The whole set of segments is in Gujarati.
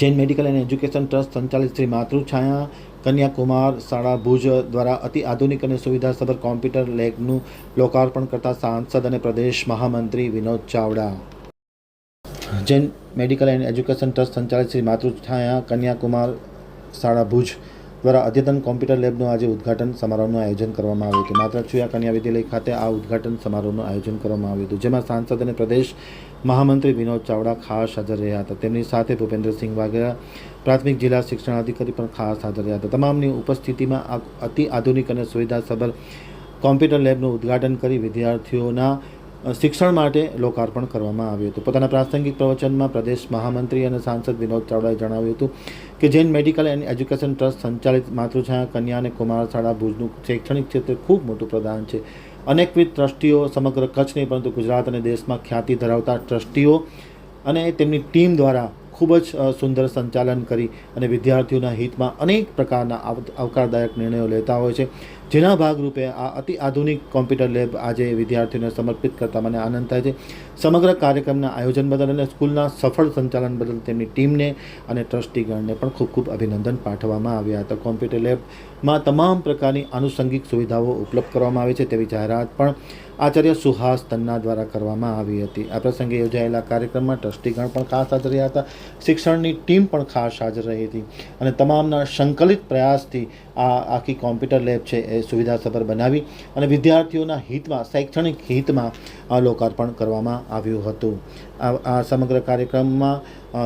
Jain medical and education trust સંચાલિત શ્રી માતૃછાયા કન્યાકુમાર શાળા ભુજ દ્વારા અતિ આધુનિક અને સુવિધાસભર કોમ્પ્યુટર લેબનું લોકાર્પણ કરતા સાંસદ અને પ્રદેશ મહામંત્રી Vinod Chavda. Jain medical and education trust સંચાલિત શ્રી માતૃછાયા કન્યાકુમાર શાળા ભુજ દ્વારા અદ્યતન કોમ્પ્યુટર લેબનું આજે ઉદ્ઘાટન સમારોહનું આયોજન કરવામાં આવ્યું હતું. છુયા કન્યા વિદ્યાલય ખાતે આ ઉદ્ઘાટન સમારોહનું આયોજન કરવામાં આવ્યું હતું, જેમાં સાંસદ અને પ્રદેશ મહામંત્રી વિનોદ ચાવડા ખાસ હાજર રહ્યા હતા. તેમની સાથે ભૂપેન્દ્રસિંહ વાઘેલા, પ્રાથમિક જિલ્લા શિક્ષણાધિકારી પણ ખાસ હાજર રહ્યા હતા. તમામની ઉપસ્થિતિમાં અતિ આધુનિક અને સુવિધાસભર કોમ્પ્યુટર લેબનું ઉદ્ઘાટન કરી વિદ્યાર્થીઓના શિક્ષણ માટે લોકાર્પણ કરવામાં આવ્યું હતું. પોતાના પ્રાસંગિક પ્રવચનમાં પ્રદેશ મહામંત્રી અને સાંસદ વિનોદ ચાવડાએ જણાવ્યું હતું કે Jain medical and education trust સંચાલિત માતૃછાયા કન્યા અને કુમાર શાળા ભુજનું શૈક્ષણિક ક્ષેત્રે ખૂબ મોટું પ્રદાન છે. અનેકવિધ ટ્રસ્ટીઓ સમગ્ર કચ્છ નહીં, પરંતુ ગુજરાત અને દેશમાં ખ્યાતિ ધરાવતા ટ્રસ્ટીઓ અને તેમની ટીમ દ્વારા ખૂબ જ સુંદર સંચાલન કરી અને વિદ્યાર્થીઓના હિતમાં અનેક પ્રકારના આવકારદાયક નિર્ણયો લેતા હોય છે. જેના ભાગરૂપે આ અતિ આધુનિક કોમ્પ્યુટર લેબ આજે વિદ્યાર્થીઓને સમર્પિત કરતા મને આનંદ થાય છે. સમગ્ર કાર્યક્રમના આયોજન બદલ અને સ્કૂલના સફળ સંચાલન બદલ તેમની ટીમને અને ટ્રસ્ટીગણને પણ ખૂબ ખૂબ અભિનંદન પાઠવવામાં આવ્યા હતા. કોમ્પ્યુટર લેબમાં તમામ પ્રકારની આનુષંગિક સુવિધાઓ ઉપલબ્ધ કરવામાં આવી છે. તેવી જાહેરાત પણ આચાર્ય સુહાસ તન્ના દ્વારા કરવામાં આવી હતી. આ પ્રસંગે યોજાયેલા કાર્યક્રમમાં ટ્રસ્ટીગણ પણ ખાસ હાજર રહ્યા હતા. શિક્ષણની ટીમ પણ ખાસ હાજર રહી હતી. અને તમામના સંકલિત પ્રયાસથી આ આખી કોમ્પ્યુટર લેબ છે એ સુવિધાસભર બનાવી અને વિદ્યાર્થીઓના હિતમાં, શૈક્ષણિક હિતમાં આ લોકાર્પણ કરવામાં આવ્યું હતું. આ સમગ્ર કાર્યક્રમમાં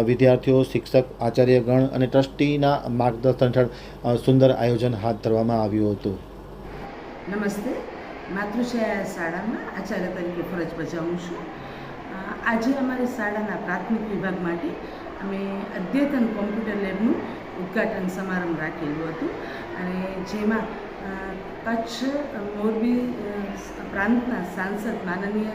વિદ્યાર્થીઓ, શિક્ષક, આચાર્યગણ અને ટ્રસ્ટીના માર્ગદર્શન હેઠળ સુંદર આયોજન હાથ ધરવામાં આવ્યું હતું. નમસ્તે. માતૃછાયા શાળામાં આચાર્ય તરીકે ફરજ બજાવું છું. આજે અમારી શાળાના પ્રાથમિક વિભાગ માટે અમે અદ્યતન કોમ્પ્યુટર લેબનું ઉદ્ઘાટન સમારંભ રાખેલું હતું. અને જેમાં કચ્છ મોરબી પ્રાંતના સાંસદ માનનીય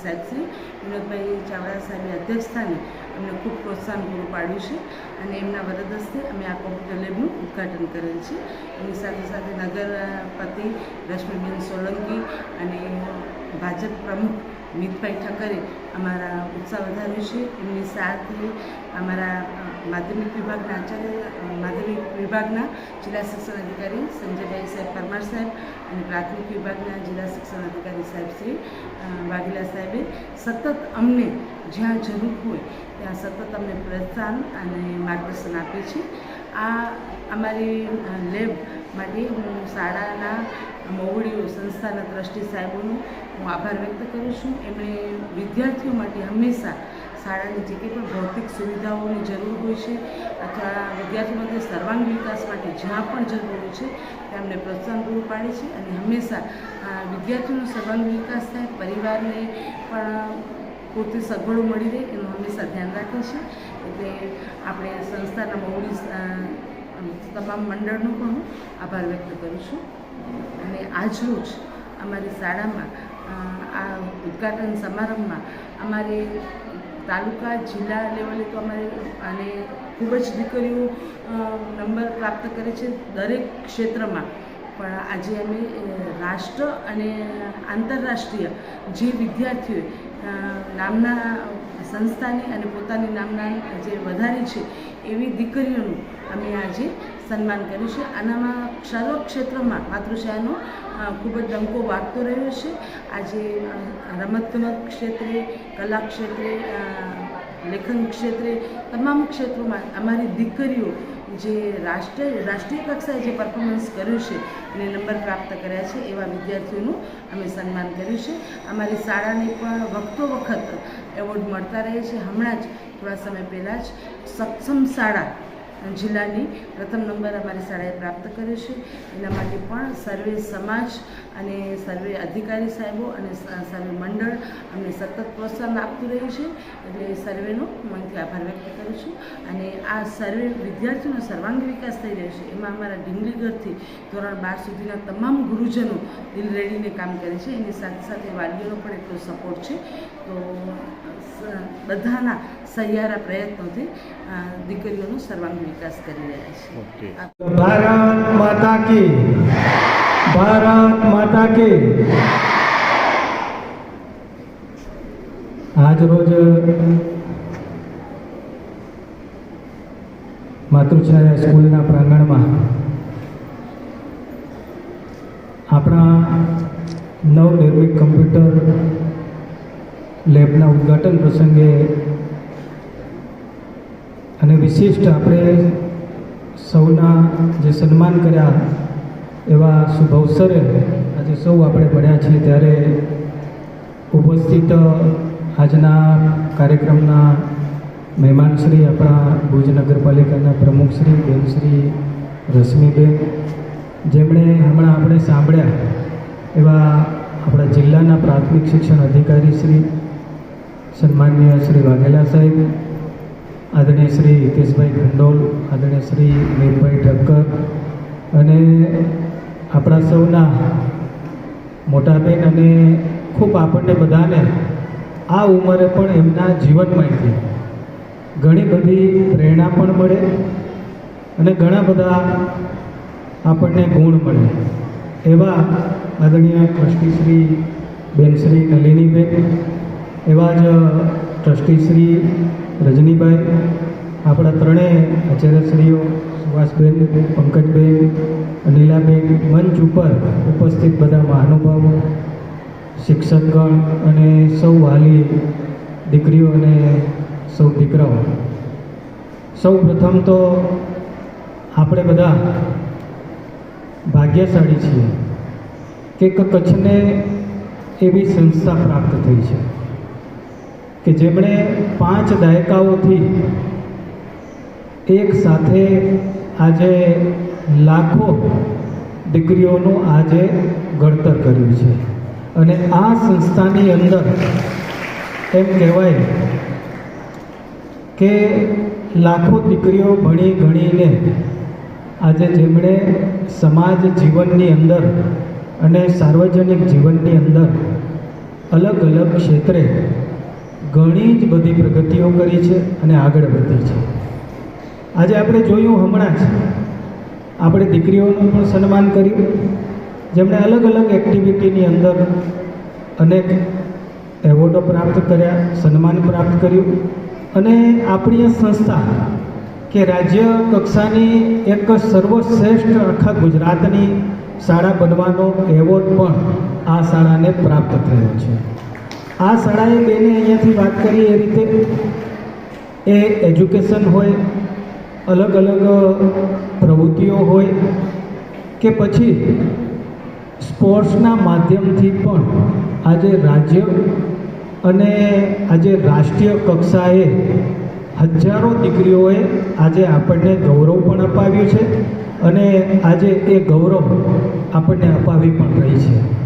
સાહેબશ્રી વિનોદભાઈ ચાવડા સાહેબે અધ્યક્ષસ્થાને અમને ખૂબ પ્રોત્સાહન પૂરું પાડ્યું છે અને એમના વરદ હસ્તે અમે આ કોમ્પ્યુટર લેબનું ઉદ્ઘાટન કરેલ છે. એની સાથે સાથે નગરપતિ રશ્મિબેન સોલંકી અને ભાજપ પ્રમુખ મિતભાઈ ઠક્કરે અમારા ઉત્સાહ વધાર્યો છે. એમની સાથે અમારા માધ્યમિક વિભાગના આચાર્ય માધ્યમિક વિભાગના જિલ્લા શિક્ષણ અધિકારી સંજયભાઈ સાહેબ પરમાર સાહેબ અને પ્રાથમિક વિભાગના જિલ્લા શિક્ષણ અધિકારી સાહેબ શ્રી વાઘેલા સાહેબે. સતત અમને જ્યાં જરૂર હોય ત્યાં સતત અમને પ્રોત્સાહન અને માર્ગદર્શન આપે છે. આ અમારી લેબ માટે હું શાળાના મોવડીઓ સંસ્થાના ટ્રસ્ટી સાહેબોનો હું આભાર વ્યક્ત કરું છું. એમણે વિદ્યાર્થીઓ માટે હંમેશા શાળાની જે કંઈ પણ ભૌતિક સુવિધાઓની જરૂર હોય છે અથવા વિદ્યાર્થીઓ માટે સર્વાંગી વિકાસ માટે જ્યાં પણ જરૂર હોય છે ત્યાં અમને પ્રોત્સાહન પૂરું પાડે છે અને હંમેશા વિદ્યાર્થીઓનો સર્વાંગી વિકાસ થાય, પરિવારને પણ પૂરતી સગવડો મળી રહે એનું હંમેશા ધ્યાન રાખે છે. એટલે આપણે સંસ્થાના મોવડી તમામ મંડળનો પણ હું આભાર વ્યક્ત કરું છું. અને આજરોજ અમારી શાળામાં આ ઉદ્ઘાટન સમારંભમાં અમારે તાલુકા, જિલ્લા લેવલે તો અમારે અને ખૂબ જ દીકરીઓ નંબર પ્રાપ્ત કરે છે દરેક ક્ષેત્રમાં. પણ આજે અમે રાષ્ટ્ર અને આંતરરાષ્ટ્રીય જે વિદ્યાર્થીઓએ નામના સંસ્થાની અને પોતાની નામના જે વધારી છે એવી દીકરીઓનું અમે આજે સન્માન કર્યું છે. આનામાં સર્વ ક્ષેત્રમાં માતૃશાળાનો ખૂબ જ ડંકો વાગતો રહ્યો છે. આજે રમતગમત ક્ષેત્રે, કલા ક્ષેત્રે લેખન ક્ષેત્રે, તમામ ક્ષેત્રોમાં અમારી દીકરીઓ જે રાષ્ટ્રીય રાષ્ટ્રીય કક્ષાએ જે પરફોર્મન્સ કર્યું છે અને નંબર પ્રાપ્ત કર્યા છે, એવા વિદ્યાર્થીઓનું અમે સન્માન કર્યું છે. અમારી શાળાને પણ વખતો વખત એવોર્ડ મળતા રહે છે. હમણાં જ, થોડા સમય પહેલાં જ સક્ષમ શાળા જિલ્લાની પ્રથમ નંબર અમારી શાળાએ પ્રાપ્ત કર્યો છે. એના માટે પણ સર્વે સમાજ અને સર્વે અધિકારી સાહેબો અને સર્વે મંડળ અમને સતત પ્રોત્સાહન આપતું રહ્યું છે. એટલે સર્વેનો મનથી આભાર વ્યક્ત કરું છું. અને આ સર્વે વિદ્યાર્થીઓનો સર્વાંગી વિકાસ થઈ રહ્યો છે. એમાં અમારા ઢીંગલીગઢથી ધોરણ બાર સુધીના તમામ ગુરુજનો દિલ રેડીને કામ કરે છે. એની સાથે સાથે વાલીઓનો પણ એટલો સપોર્ટ છે. તો બધાના સહિયારા પ્રયત્નોથી દીકરીઓનો સર્વાંગી વિકાસ કરી રહ્યા છે. ભારત માતા કી. ભારત માતા કી. આજ રોજ માતૃછાયા સ્કૂલના પ્રાંગણમાં આપણા નવનિર્મિત કમ્પ્યુટર લેબના ઉદ્ઘાટન પ્રસંગે અને વિશિષ્ટ આપણે સૌના જે સન્માન કર્યા એવા શુભ અવસરે આજે સૌ આપણે પડ્યા છીએ ત્યારે ઉપસ્થિત આજના કાર્યક્રમના મહેમાનશ્રી આપણા ભુજ નગરપાલિકાના પ્રમુખશ્રી બેનશ્રી રશ્મિબેન, જેમણે હમણાં આપણે સાંભળ્યા એવા આપણા જિલ્લાના પ્રાથમિક શિક્ષણ અધિકારી શ્રી સન્માનીય શ્રી વાઘેલા સાહેબ આદરણીય શ્રી હિતેશભાઈ ખંડોલ, આદરણીય શ્રી મીરભાઈ ઠક્કર અને આપણા સૌના મોટાબેન અને ખૂબ આપણને બધાને આ ઉંમરે પણ એમના જીવનમાંથી ઘણી બધી પ્રેરણા પણ મળે અને ઘણા બધા આપણને ગુણ મળે. એવા આદરણીય ટ્રસ્ટી શ્રી બેનશ્રી નલિનીબેન, એવા જ ટ્રસ્ટી શ્રી રજનીભાઈ, આપણા ત્રણેય આચાર્યશ્રીઓ, સુભાષબેન, પંકજબેન અનિલાબેન મંચ ઉપર ઉપસ્થિત બધા મહાનુભાવો, શિક્ષકગણ અને સૌ વાલી દીકરીઓ અને સૌ દીકરાઓ. સૌ પ્રથમ તો આપણે બધા ભાગ્યશાળી છીએ કે કચ્છને એવી સંસ્થા પ્રાપ્ત થઈ છે. કે જેમણે પાંચ દાયકાઓથી એક સાથે આજે લાખો દીકરીઓનું આજે ઘડતર કર્યું છે. અને આ સંસ્થાની અંદર એમ કહેવાય કે લાખો દીકરીઓ ભણી ગણીને આજે જેમણે સમાજ જીવનની અંદર અને સાર્વજનિક જીવનની અંદર અલગ અલગ ક્ષેત્રે ઘણી જ બધી પ્રગતિઓ કરી છે અને આગળ વધી છે. આજે આપણે જોયું હમણાં જ આપણે દીકરીઓનું પણ સન્માન કર્યું. જેમણે અલગ અલગ એક્ટિવિટીની અંદર અનેક એવોર્ડો પ્રાપ્ત કર્યા, સન્માન પ્રાપ્ત કર્યું. અને આપણી સંસ્થા કે રાજ્ય કક્ષાની એક સર્વશ્રેષ્ઠ આખા ગુજરાતની શાળા બનવાનો એવોર્ડ પણ આ શાળાને પ્રાપ્ત થયો છે. આ શાળાએ બેને અહીંયાથી વાત કરી, એ રીતે એ એજ્યુકેશન હોય, અલગ અલગ પ્રવૃત્તિઓ હોય કે પછી સ્પોર્ટ્સના માધ્યમથી પણ આજે રાજ્ય અને આજે રાષ્ટ્રીય કક્ષાએ હજારો દીકરીઓએ આજે આપણને ગૌરવ પણ અપાવ્યું છે અને આજે એ ગૌરવ આપણને અપાવી પણ રહી છે.